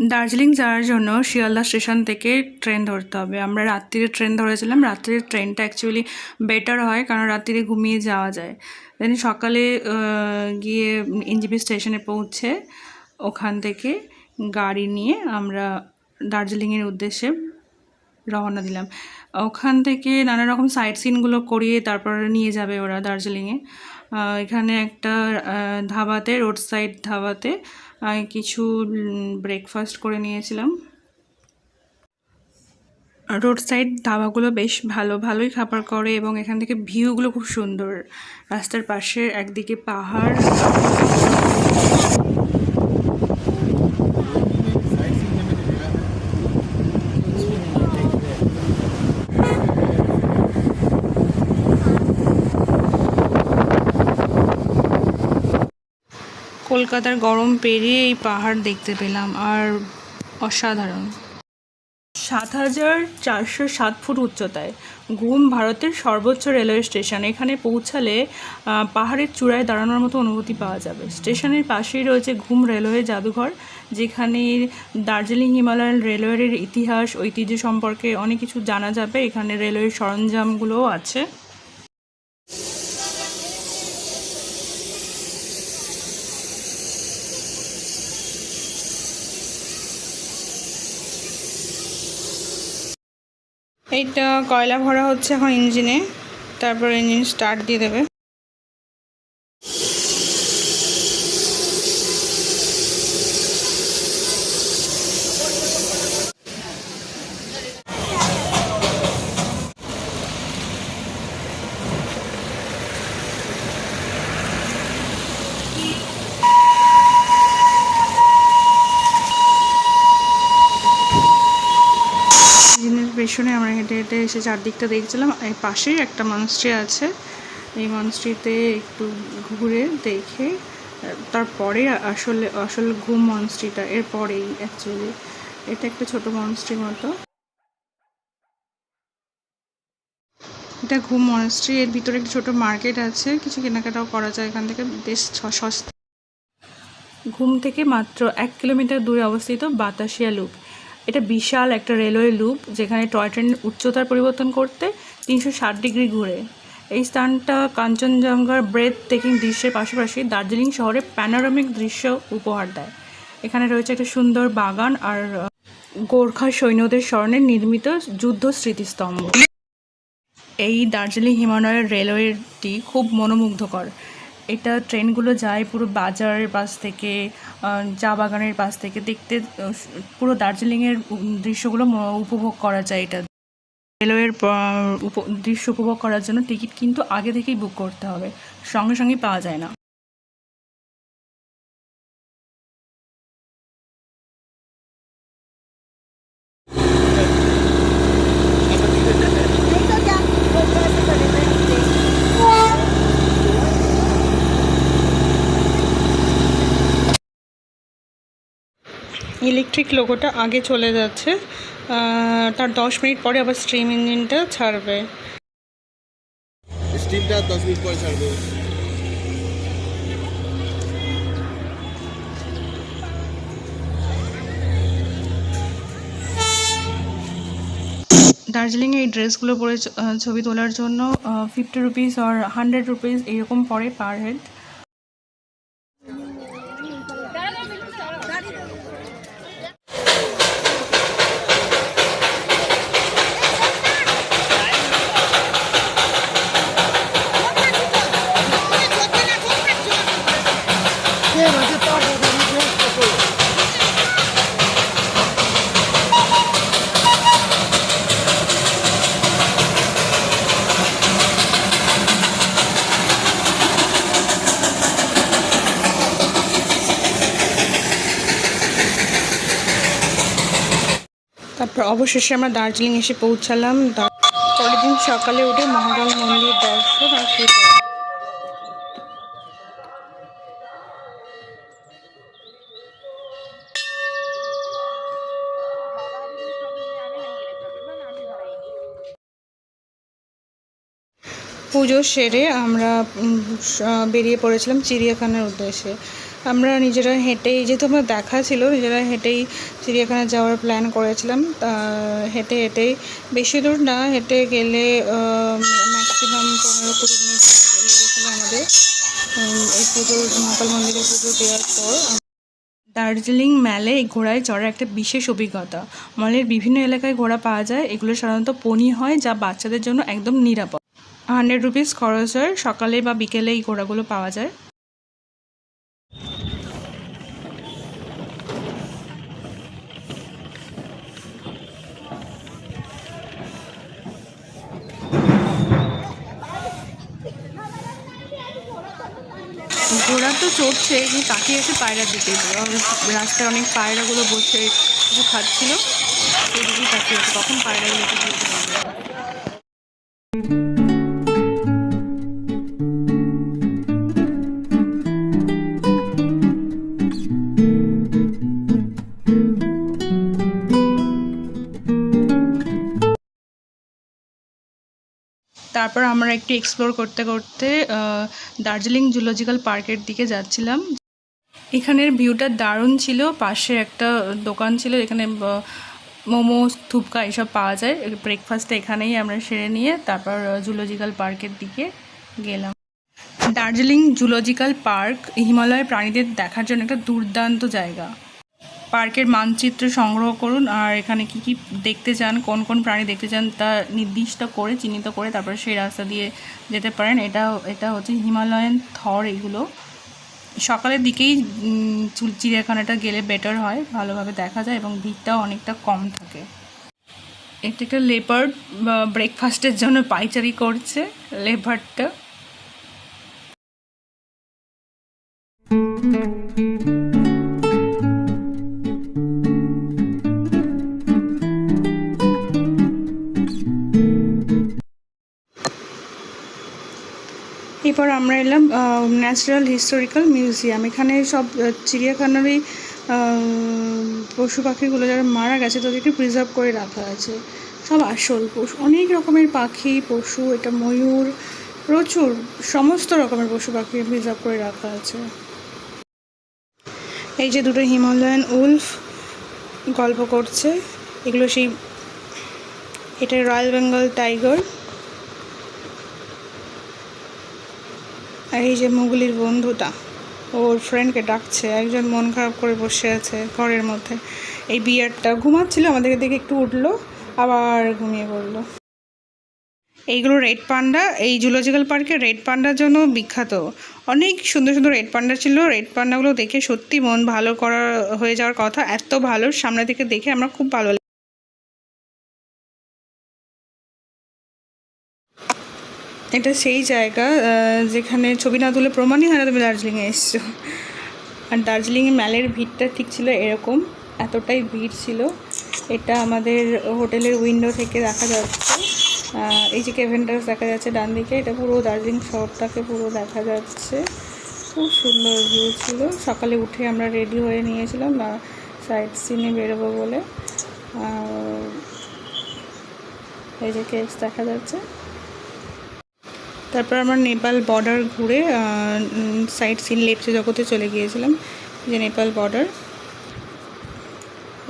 দার্জিলিং যাওয়ার জন্য শিয়ালদা স্টেশন থেকে ট্রেন ধরতে হবে। আমরা রাত্রিরে ট্রেন ধরেছিলাম। রাত্রিরে ট্রেনটা অ্যাকচুয়ালি বেটার হয় কারণ রাত্রিরে ঘুমিয়ে যাওয়া যায়। দেন সকালে গিয়ে এনজিপি স্টেশনে পৌঁছে ওখান থেকে গাড়ি নিয়ে আমরা দার্জিলিংয়ের উদ্দেশ্যে রওনা দিলাম। ওখান থেকে নানা রকম সাইট সিনগুলো করিয়ে তারপর নিয়ে যাবে ওরা দার্জিলিংয়ে। এখানে একটা ধাবাতে রোড সাইড ধাবাতে কিছু ব্রেকফাস্ট করে নিয়েছিলাম। রোড সাইড ধাবাগুলো বেশ ভালো, ভালোই খাবার করে এবং এখান থেকে ভিউগুলো খুব সুন্দর। রাস্তার পাশে একদিকে পাহাড়। কলকাতার গরম পেরিয়ে এই পাহাড় দেখতে পেলাম, আর অসাধারণ। সাত হাজার চারশো সাত ফুট উচ্চতায় ঘুম ভারতের সর্বোচ্চ রেলওয়ে স্টেশন। এখানে পৌঁছালে পাহাড়ের চূড়ায় দাঁড়ানোর মতো অনুভূতি পাওয়া যাবে। স্টেশনের পাশেই রয়েছে ঘুম রেলওয়ে জাদুঘর, যেখানে দার্জিলিং হিমালয়ান রেলওয়ের ইতিহাস, ঐতিহ্য সম্পর্কে অনেক কিছু জানা যাবে। এখানে রেলওয়ের সরঞ্জামগুলোও আছে। এইটা কয়লা ভরা হচ্ছে এখন ইঞ্জিনে তারপর ইঞ্জিন স্টার্ট দিয়ে দেবে। পেছনে আমরা হেঁটে হেঁটে এসে চারদিকটা দেখছিলাম। এই পাশেই একটা মনস্ট্রি আছে। এই মনস্ট্রিতে একটু ঘুরে দেখে, তারপরে আসলে, আসল ঘুম মনস্ট্রিটা এর পরেই অ্যাকচুয়ালি এটা একটা ছোট মনস্ট্রির মতো। এটা ঘুম মনস্ট্রি এর ভিতরে একটা ছোট মার্কেট আছে। কিছু কেনাকাটাও করা যায় এখান থেকে। বেশ সস্তা। ঘুম থেকে মাত্র এক কিলোমিটার দূরে অবস্থিত বাতাসিয়া লুপ। এটা বিশাল একটা রেলওয়ে লুপ যেখানে টয় ট্রেনের উচ্চতার পরিবর্তন করতে তিনশো ষাট ডিগ্রি ঘুরে। এই স্থানটা কাঞ্চনজঙ্ঘার ব্রেথ টেকিং দৃশ্যের পাশাপাশি দার্জিলিং শহরে প্যানোরামিক দৃশ্য উপহার দেয়। এখানে রয়েছে একটা সুন্দর বাগান আর গোর্খা সৈন্যদের স্মরণে নির্মিত যুদ্ধ স্মৃতিস্তম্ভ। এই দার্জিলিং হিমালয়ের রেলওয়েটি খুব মনোমুগ্ধকর। এটা ট্রেনগুলো যায় পুরো বাজারের পাশ থেকে চা বাগানের পাশ থেকে। দেখতে পুরো দার্জিলিংয়ের দৃশ্যগুলো উপভোগ করা যায় এটা। রেলওয়ের দৃশ্য উপভোগ করার জন্য টিকিট কিন্তু আগে থেকেই বুক করতে হবে। সঙ্গে সঙ্গেই পাওয়া যায় না। ইলেকট্রিক লোগোটা আগে চলে যাচ্ছে তার দশ মিনিট পরে আবার স্ট্রিম ইঞ্জিনটা ছাড়বে। স্টিমটা দশ মিনিট পরে ছাড়বে। দার্জিলিংয়ে এই ড্রেসগুলো পরে ছবি তোলার জন্য ফিফটি রুপিস আর হান্ড্রেড রুপিস এরকম পড়ে পার হেড তারপর অবশেষে আমরা দার্জিলিং এসে পৌঁছালাম। পরের দিন সকালে উঠে মহাকাল মন্দির দর্শন আর পুজো সেরে আমরা বেরিয়ে পড়েছিলাম চিড়িয়াখানার উদ্দেশ্যে। আমরা নিজেরা হেঁটেই, যেহেতু আমার দেখা ছিল, নিজেরা হেঁটেই চিড়িয়াখানা যাওয়ার প্ল্যান করেছিলাম। তা, হেঁটে হেঁটেই, বেশি দূর না, হেঁটে গেলে ম্যাক্সিমাম পনেরো কুড়ি মিনিট লেগেছিলো আমাদের। এই পুজো মহাকাল মন্দিরে পুজো দেওয়ার পর দার্জিলিং ম্যালে এই ঘোড়ায় চড়ার একটা বিশেষ অভিজ্ঞতা। মলের বিভিন্ন এলাকায় ঘোড়া পাওয়া যায়, এগুলো সাধারণত পনি হয়, যা বাচ্চাদের জন্য একদম নিরাপদ। হান্ড্রেড রুপিস খরচ হয়, সকালে বা বিকেলে এই ঘোড়াগুলো পাওয়া যায়। ঘোড়া তো চড়ছে এসে তাকিয়ে আছে পায়রার দিকে রাস্তায় অনেক পায়রাগুলো বসে কিছু খাচ্ছিল। সেই দিকেই তাকিয়ে আছে কখন পায়রাগুলো দিতে পারবে তারপর আমরা একটু এক্সপ্লোর করতে করতে দার্জিলিং জুলজিক্যাল পার্কের দিকে যাচ্ছিলাম। এখানের ভিউটা দারুণ ছিল, পাশে একটা দোকান ছিল, এখানে মোমো, থুপকা এসব পাওয়া যায়। ব্রেকফাস্টটা এখানেই আমরা সেরে নিয়ে তারপর জুলজিক্যাল পার্কের দিকে গেলাম। দার্জিলিং জুলজিক্যাল পার্ক হিমালয়ের প্রাণীদের দেখার জন্য একটা দুর্দান্ত জায়গা। পার্কের মানচিত্র সংগ্রহ করুন আর এখানে কি কি দেখতে চান, কোন কোন প্রাণী দেখতে চান তা নির্দিষ্ট করে, চিহ্নিত করে তারপর সেই রাস্তা দিয়ে যেতে পারেন। এটা এটা হচ্ছে হিমালয়ান থর এগুলো। সকালের দিকেই চুল- চিড়িয়াখানাটা গেলে বেটার হয়, ভালোভাবে দেখা যায় এবং ভিড়টাও অনেকটা কম থাকে। এটা একটা লেপার্ড ব্রেকফাস্টের জন্য পাইচারি করছে লেপার্ডটা আমরা এলাম ন্যাচারাল হিস্টোরিক্যাল মিউজিয়াম এখানে সব চিড়িয়াখানারই পশু পাখিগুলো যারা মারা গেছে, তাদেরকে প্রিজার্ভ করে রাখা আছে। সব আসল পশু। অনেক রকমের পাখি, পশু, এটা ময়ূর, প্রচুর, সমস্ত রকমের পশু পাখি প্রিজার্ভ করে রাখা আছে। এই যে দুটো হিমালয়ান উলফ গল্প করছে, এগুলো সেই, এটা রয়্যাল বেঙ্গল টাইগার আর এই যে মুগুলির বন্ধুটা, ওর ফ্রেন্ডকে ডাকছে, একজন মন খারাপ করে বসে আছে ঘরের মধ্যে। এই বিয়ারটা ঘুমাচ্ছিল, আমাদেরকে দেখে একটু উঠল, আবার ঘুমিয়ে পড়ল। এইগুলো রেড পান্ডা, এই জুলজিক্যাল পার্কে রেড পান্ডার জন্য বিখ্যাত। অনেক সুন্দর সুন্দর রেড পান্ডা ছিল। রেড পান্ডাগুলো দেখে সত্যি মন ভালো করা হয়ে যাওয়ার কথা। এত ভালো সামনে থেকে দেখে আমরা খুব ভালো এটা সেই জায়গা যেখানে ছবি না তুলে প্রমাণই হয় না তুমি দার্জিলিংয়ে এসছো। আর দার্জিলিংয়ে ম্যালের ভিড়টা ঠিক ছিল এরকম, এতটাই ভিড় ছিল। এটা আমাদের হোটেলের উইন্ডো থেকে দেখা যাচ্ছে। এই যে কেভেন্টাস দেখা যাচ্ছে ডান দিকে, এটা পুরো দার্জিলিং শহরটাকে পুরো দেখা যাচ্ছে। খুব সুন্দর ভিউ ছিল। সকালে উঠে আমরা রেডি হয়ে নিয়েছিলাম সাইড সিনে বেরোবো বলে। এই যে কেভস দেখা যাচ্ছে। তারপর আমরা নেপাল বর্ডার ঘুরে সাইড সিন লেপচে জগতে চলে গিয়েছিলাম, যে নেপাল বর্ডার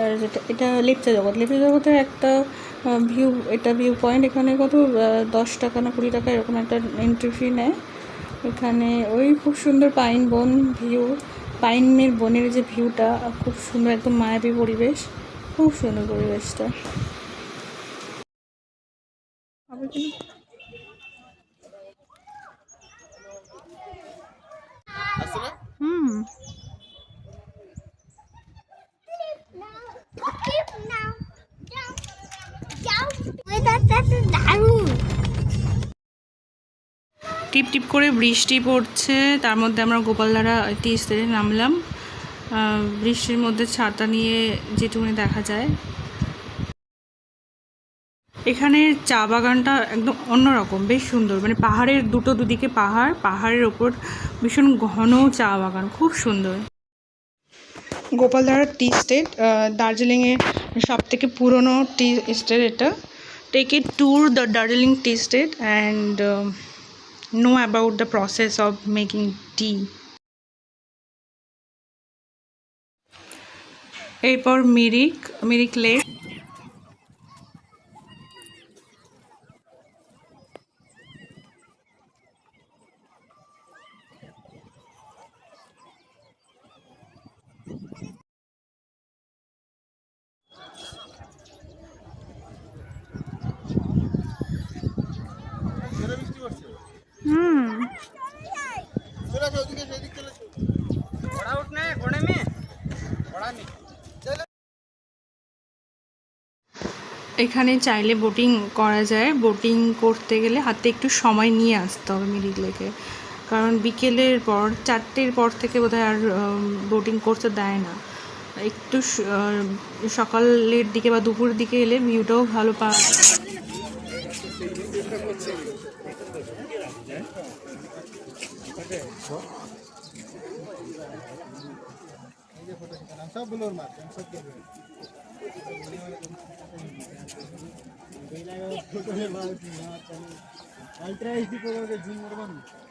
আর যেটা, এটা লেপচা জগৎ। লেপচা জগতের একটা ভিউ এটা ভিউ পয়েন্ট এখানে কত দশ টাকা না কুড়ি টাকা এরকম একটা এন্ট্রি ফি নেয়। এখানে ওই খুব সুন্দর পাইন বন ভিউ পাইনের বনের যে ভিউটা খুব সুন্দর একদম মায়াবী পরিবেশ, খুব সুন্দর পরিবেশটা আবার কি হুম দারুণ টিপ টিপ করে বৃষ্টি পড়ছে, তার মধ্যে আমরা গোপালধারা টি স্টেটে নামলাম। বৃষ্টির মধ্যে ছাতা নিয়ে যেটুকুনি দেখা যায়। এখানে চা বাগানটা একদম অন্যরকম, বেশ সুন্দর। মানে পাহাড়ের দুটো দুদিকে পাহাড়, পাহাড়ের ওপর ভীষণ ঘন চা বাগান, খুব সুন্দর। গোপালধারা টি স্টেট দার্জিলিংয়ের সব থেকে পুরনো টি স্টেট এটা। Take a tour the Darjeeling tea estate and know about the process of making tea এরপর মিরিক মিরিক লেক এখানে চাইলে বোটিং করা যায়। বোটিং করতে গেলে হাতে একটু সময় নিয়ে আসতে হবে মিরিক লেকে কারণ বিকেলের পর, চারটের পর থেকে বোধহয় আর বোটিং করতে দেয় না। একটু সকালের দিকে বা দুপুর দিকে এলে ভিউটাও ভালো পাওয়া যায়। Ultra HD, por favor, que